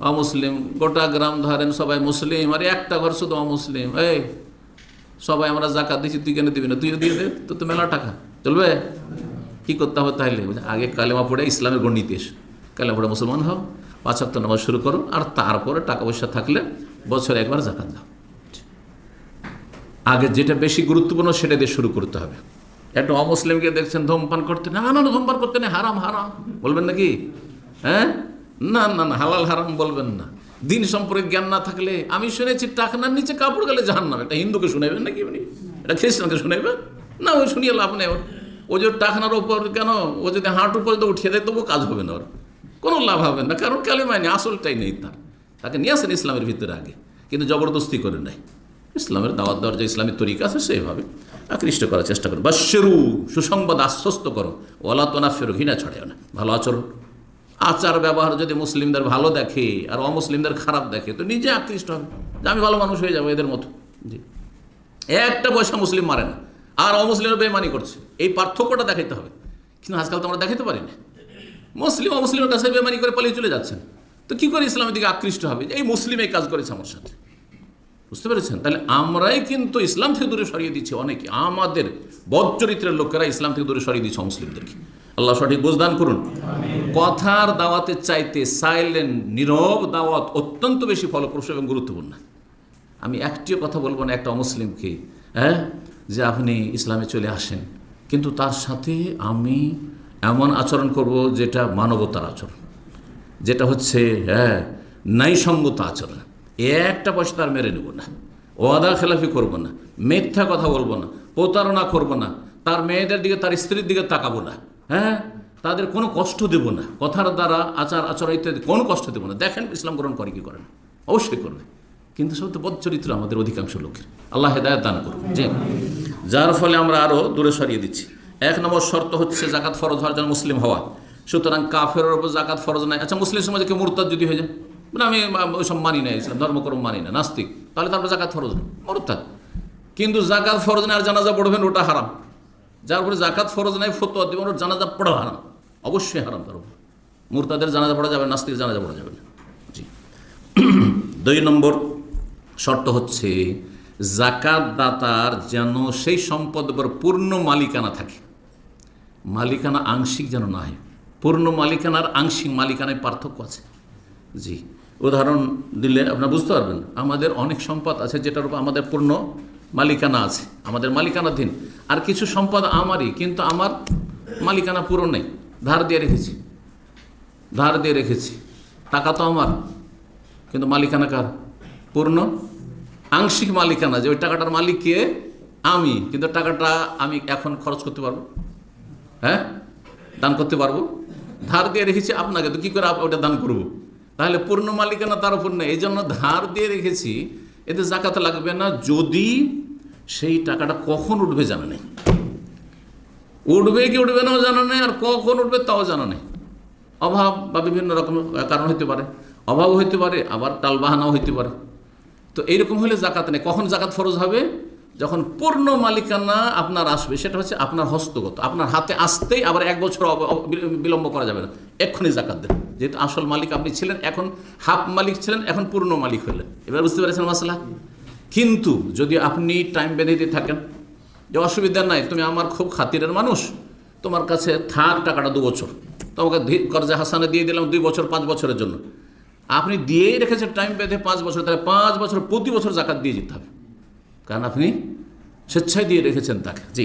অমুসলিম, গোটা গ্রাম ধরেন সবাই মুসলিম, আর একটা ঘর শুধু অমুসলিম। এই, সবাই আমরা জাকাত দিচ্ছি তুই কেন দিবি না? তুই দিয়ে দে, তো তো মেলা টাকা। চলবে? কি করতে হবে তাহলে আগে কালেমা পড়ে ইসলামের গণ্ডিতে এসো। কালেমা পড়ে মুসলমান হও। পাঁচাত্ত নামাজ শুরু করো, আর তারপরে টাকা পয়সা থাকলে বছরে একবার জাকাত দাও। আগে যেটা বেশি গুরুত্বপূর্ণ, সেটা দিয়ে শুরু করতে হবে। একটা অমুসলিমকে দেখছেন, ধূমপান করতে না না না, ধূমপান করতে নেই, হারাম হারাম। বলবেন নাকি? হ্যাঁ? না না না, হালাল হারাম বলবেন না। দিন সম্পর্কে জ্ঞান না থাকলে, আমি শুনেছি টাকনার নিচে কাপড় গেলে জাহান নামে এটা হিন্দুকে শুনাইবেন নাকি উনি? এটা খ্রিস্টানকে শুনাইবেন? না, ওই শুনিয়ে লাভ নেই ওর। ও যে টাকনার ওপর কেন, ও যদি হাঁটু পর্যন্ত উঠিয়ে দেয়, তবুও কাজ হবে না ওর। কোনো লাভ হবে না, কারণ কালেমায় নেই, আসলটাই নেই তার। তাকে নিয়ে আসেন ইসলামের ভিতরে আগে, কিন্তু জবরদস্তি করে নেয়। ইসলামের দাওয়াত দেওয়ার যে ইসলামের তরিকা আছে, সেইভাবে আকৃষ্ট করার চেষ্টা করো বাশ্বরু সুসংবাদ আশ্বস্ত করো। ওলা তোনা ফেরো ঘৃণা ছড়াও না। ভালো আচরণ। আচার ব্যবহার যদি মুসলিমদের ভালো দেখে আর অমুসলিমদের খারাপ দেখে, তো নিজে আকৃষ্ট হবে। যে আমি ভালো মানুষ হয়ে যাব এদের মতো। জি। একটা পয়সা মুসলিম মারে না। আর অমুসলিমের বেমানি করছে। এই পার্থক্যটা দেখাইতে হবে। কিন্তু আজকাল তো আমরা দেখাতে পারি না। মুসলিম অমুসলিমের কাছে বেমানি করে পালিয়ে চলে যাচ্ছেন। তো কী করে ইসলামের দিকে আকৃষ্ট হবে? এই মুসলিম এই কাজ করেছে আমার সাথে। বুঝতে পেরেছেন? তাহলে আমরাই কিন্তু ইসলাম থেকে দূরে সরিয়ে দিচ্ছি অনেকে। আমাদের বদ চরিত্রের লোকেরা ইসলাম থেকে দূরে সরিয়ে দিচ্ছে মুসলিমদেরকে আল্লাহ সঠিক বুঝদান করুন। কথার দাওয়াতের চাইতে সাইলেন্ট, নীরব দাওয়াত অত্যন্ত বেশি ফলপ্রসূ এবং গুরুত্বপূর্ণ। আমি একটিও কথা বলব না, একটা অমুসলিমকে হ্যাঁ? যে আপনি ইসলামে চলে আসেন। কিন্তু তার সাথে আমি এমন আচরণ করব যেটা মানবতার আচরণ। যেটা হচ্ছে হ্যাঁ ন্যায়সঙ্গত আচরণ। একটা পয়সা তার মেরে নেব না। ওয়াদা খেলাফি করব না। মিথ্যা কথা বলব না। প্রতারণা করব না। তার মেয়েদের দিকে, তার স্ত্রীর দিকে তাকাবো না। হ্যাঁ? তাদের কোনো কষ্ট দেব না। কথার দ্বারা, আচার, আচরণ ইত্যাদি কোনো কষ্ট দেবো না। দেখেন, ইসলাম গ্রহণ করে কি করে না? অবশ্যই করবে কিন্তু সব তো বদচরিত্র আমাদের অধিকাংশ লোকের। আল্লাহ হেদায়ত দান করুন যে যার ফলে আমরা আরও দূরে সরিয়ে দিচ্ছি। এক নম্বর শর্ত হচ্ছে জাকাত ফরজ হওয়ার জন্য মুসলিম হওয়া। সুতরাং কাফের ওপর জাকাত ফরজ নাই। আচ্ছা মুসলিম সমাজে কেউ মুরতাদ যদি হয়ে যায়? মানে আমি ওইসব মানি না, ইসলাম ধর্মকর্ম মানি না, নাস্তিক। তাহলে তারপর জাকাত ফরজ নেই মুরতাদ। কিন্তু জাকাত ফরজ নেই আর জানাজা পড়বেন, ওটা হারাম। যার উপরে জাকাত ফরজ নাই ফতোয়া দেবেন জানাজা পড়া হারাম। অবশ্যই হারাম তার উপর। মুরতাদের জানাজা পড়া যাবে না, নাস্তিক জানাজা পড়া যাবে না। জি। দুই নম্বর শর্ত হচ্ছে জাকাত দাতার যেন সেই সম্পদের উপর পূর্ণ মালিকানা থাকে। মালিকানা আংশিক যেন না হয়। পূর্ণ মালিকানার আংশিক মালিকানায় পার্থক্য আছে। জি। উদাহরণ দিলে আপনারা বুঝতে পারবেন আমাদের অনেক সম্পদ আছে যেটার উপর আমাদের পূর্ণ মালিকানা আছে, আমাদের মালিকানাধীন আর কিছু সম্পদ আমারই, কিন্তু আমার মালিকানা পুরো নেই। ধার দিয়ে রেখেছি। ধার দিয়ে রেখেছি। টাকা তো আমার, কিন্তু মালিকানা কার? পূর্ণ? আংশিক মালিকানা, যে ওই টাকাটার মালিক কে? আমি। কিন্তু টাকাটা আমি এখন খরচ করতে পারব? হ্যাঁ? দান করতে পারব? ধার দিয়ে রেখেছি আপনাকে, তো কী করে ওটা দান করব? তাহলে পূর্ণ মালিকানা তার উপর নেই। এই জন্য ধার দিয়ে রেখেছি এতে জাকাত লাগবে না, যদি সেই টাকাটা কখন উঠবে জানা নেই। উঠবে কি উঠবে না জানা নেই, আর কখন উঠবে তাও জানা নেই। অভাব বা বিভিন্ন রকম কারণ হইতে পারে অভাব হইতে পারে, আবার টালবাহানাও হইতে পারে। তো এইরকম হলে জাকাত নেই। কখন জাকাত ফরজ হবে? যখন পূর্ণ মালিকানা আপনার আসবে, সেটা হচ্ছে আপনার হস্তগত। আপনার হাতে আসতেই আবার এক বছর বিলম্ব করা যাবে না। এক্ষুনি জাকাত দেন। যেহেতু আসল মালিক আপনি ছিলেন, এখন হাফ মালিক ছিলেন, এখন পূর্ণ মালিক হলেন। এবার বুঝতে পেরেছেন মাসলা? কিন্তু যদি আপনি টাইম বেঁধে দিয়ে থাকেন, যে অসুবিধা নাই, তুমি আমার খুব খাতিরের মানুষ, তোমার কাছে থাক টাকাটা দু বছর। তোমাকে কর্জা হাসানে দিয়ে দিলাম দুই বছর, পাঁচ বছরের জন্য। আপনি দিয়েই রেখেছেন টাইম বেঁধে পাঁচ বছর, তাহলে পাঁচ বছর প্রতি বছর জাকাত দিয়ে যেতে হবে। কারণ আপনি স্বেচ্ছায় দিয়ে রেখেছেন তাকে। জি।